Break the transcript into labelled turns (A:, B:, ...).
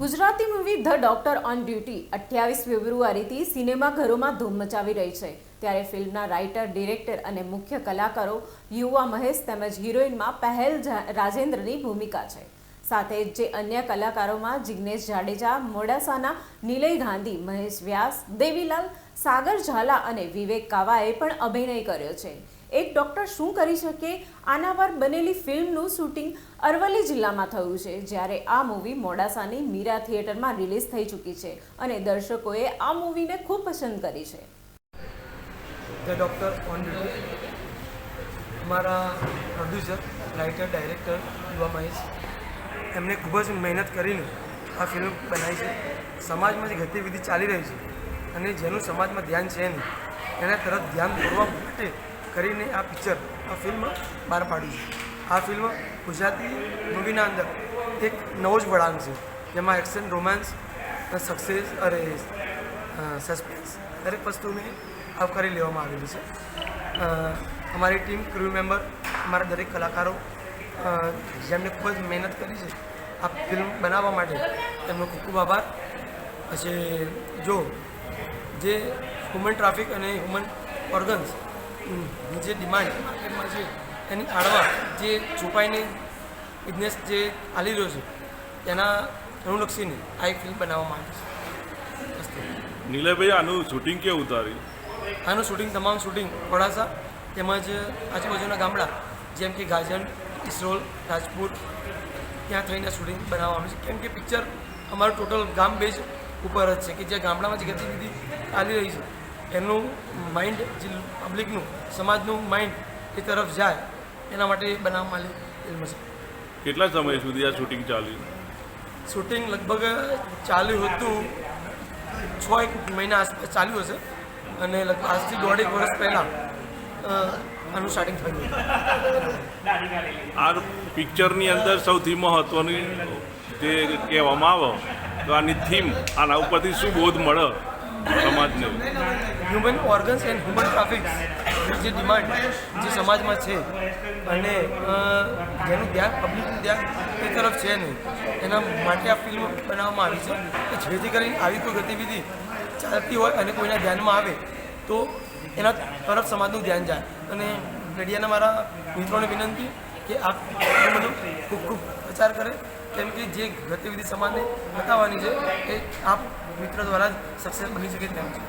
A: Gujarati movie the doctor on duty અઠ્યાવીસ ફેબ્રુઆરીથી સિનેમાઘરોમાં ધૂમ મચાવી રહી છે. ત્યારે ફિલ્મના રાઇટર ડિરેક્ટર અને મુખ્ય કલાકારો યુવા મહેશ તેમજ હિરોઈનમાં પહેલ રાજેન્દ્રની ભૂમિકા છે. સાથે જે અન્ય કલાકારોમાં જિગ્નેશ જાડેજા, મોડાસાના નિલય ગાંધી, મહેશ વ્યાસ, દેવીલાલ, સાગર ઝાલા અને વિવેક કાવાએ પણ અભિનય કર્યો છે. એક ડૉક્ટર શું કરી શકે? આના પર બનેલી ફિલ્મનું શૂટિંગ અરવલ્લી જિલ્લામાં થયું છે, જ્યારે આ મૂવી મોડાસાની મીરા થિયેટરમાં રિલીઝ થઈ ચૂકી છે અને દર્શકોએ આ મૂવીને ખૂબ પસંદ કરી છે.
B: ધ ડૉક્ટર ઓન અમારા પ્રોડ્યુસર, રાઇટર, ડાયરેક્ટર યુવા મહેશ એમને ખૂબ જ મહેનત કરીને આ ફિલ્મ બનાવી છે. સમાજમાં જે ગતિવિધિ ચાલી રહી છે અને જેનું સમાજમાં ધ્યાન છે નહીં એના તરફ ધ્યાન દોરવા માટે કરીને આ પિક્ચર, આ ફિલ્મ બહાર પાડી છે. આ ફિલ્મ ગુજરાતી મૂવીના અંદર એક નવો જ વળાંક છે, જેમાં એક્શન રોમાન્સ સક્સેસ અરે સસ્પેન્સ દરેક વસ્તુને આવકારી લેવામાં આવેલી છે. અમારી ટીમ ક્રૂ મેમ્બર અમારા દરેક કલાકારો જેમને ખૂબ જ મહેનત કરી છે આ ફિલ્મ બનાવવા માટે તેમનો ખૂબ ખૂબ આભાર. પછી, જો, જે હ્યુમન ટ્રાફિક અને હ્યુમન ઓર્ગન્સ જે ડિમાન્ડ માર્કેટમાં છે એની આડવા જે છુપાઈને બિઝનેસ જે ચાલી રહ્યો છે તેના અનુલક્ષીને આ એક ફિલ્મ બનાવવામાં આવી છે.
C: નીલાભાઈ આનું શૂટિંગ કેવું ઉતાર્યું?
B: આનું શૂટિંગ તમામ શૂટિંગ મોડાસા તેમજ આજુબાજુના ગામડા જેમ કે ગાજન ઇસરોલ રાજપુર ત્યાં થઈને શૂટિંગ બનાવવાનું છે. કેમ કે પિક્ચર અમારું ટોટલ ગામ બેઝ ઉપર જ છે કે જે ગામડામાં જે ગતિવિધિ ચાલી રહી છે. એમનું માઇન્ડ જે પબ્લિકનું સમાજનું માઇન્ડ એ તરફ જાય એના માટે બનાવવામાં આવેલી ફિલ્મ છે
C: કેટલા સમય સુધી આ શૂટિંગ ચાલ્યું?
B: શૂટિંગ લગભગ ચાલ્યું હતું છ એક મહિના આસપાસ ચાલ્યું હશે. અને લગભગ આજથી દોઢેક વર્ષ પહેલાં આનું સ્ટાર્ટિંગ થયું.
C: આ પિક્ચરની અંદર સૌથી મહત્ત્વની જે કહેવામાં આવે તો આની થીમ આના ઉપરથી શું બોધ મળે સમાજને?
B: Human organs and human traffic જે ડિમાન્ડ જે સમાજમાં છે. અને જેનું ધ્યાન પબ્લિકનું ધ્યાન એ તરફ છે નહીં. એના માટે આ ફિલ્મ બનાવવામાં આવી છે કે જેથી કરીને આવી કોઈ ગતિવિધિ ચાલતી હોય અને કોઈના ધ્યાનમાં આવે, તો એના તરફ સમાજનું ધ્યાન જાય. અને મીડિયાના મારા મિત્રોને વિનંતી કે આ બધું ખૂબ ખૂબ પ્રચાર કરે, કેમ કે જે ગતિવિધિ સમાજને બતાવવાની છે એ આપ મિત્ર દ્વારા જ સક્સેસ બની શકે તેમ છે.